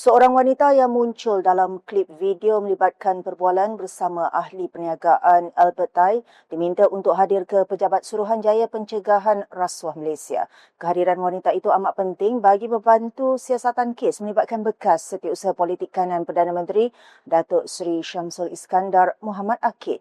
Seorang wanita yang muncul dalam klip video melibatkan perbualan bersama ahli perniagaan Albert Tai diminta untuk hadir ke Pejabat Suruhanjaya Pencegahan Rasuah Malaysia. Kehadiran wanita itu amat penting bagi membantu siasatan kes melibatkan bekas setiausaha politik kanan Perdana Menteri Datuk Seri Syamsul Iskandar Muhammad Akin.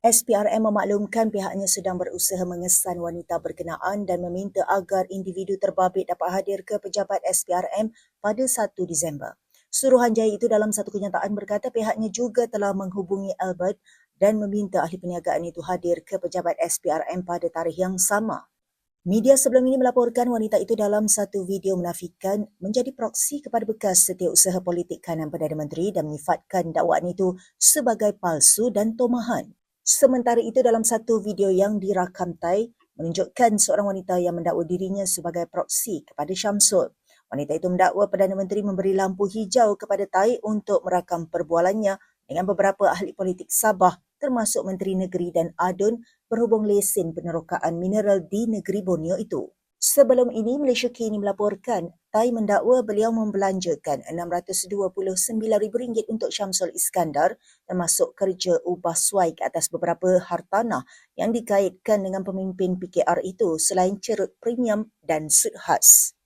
SPRM memaklumkan pihaknya sedang berusaha mengesan wanita berkenaan dan meminta agar individu terbabit dapat hadir ke pejabat SPRM pada 1 Disember. Suruhanjaya itu dalam satu kenyataan berkata pihaknya juga telah menghubungi Albert dan meminta ahli perniagaan itu hadir ke pejabat SPRM pada tarikh yang sama. Media sebelum ini melaporkan wanita itu dalam satu video menafikan menjadi proksi kepada bekas setiausaha politik kanan Perdana Menteri dan menyifatkan dakwaan itu sebagai palsu dan tomahan. Sementara itu dalam satu video yang dirakam Tai menunjukkan seorang wanita yang mendakwa dirinya sebagai proksi kepada Syamsul. Wanita itu mendakwa Perdana Menteri memberi lampu hijau kepada Tai untuk merakam perbualannya dengan beberapa ahli politik Sabah termasuk Menteri Negeri dan ADUN berhubung lesen penerokaan mineral di negeri Borneo itu. Sebelum ini, Malaysia kini melaporkan Tai mendakwa beliau membelanjakan RM629,000 untuk Syamsul Iskandar termasuk kerja ubah suai ke atas beberapa hartanah yang dikaitkan dengan pemimpin PKR itu selain cerut premium dan sud khas.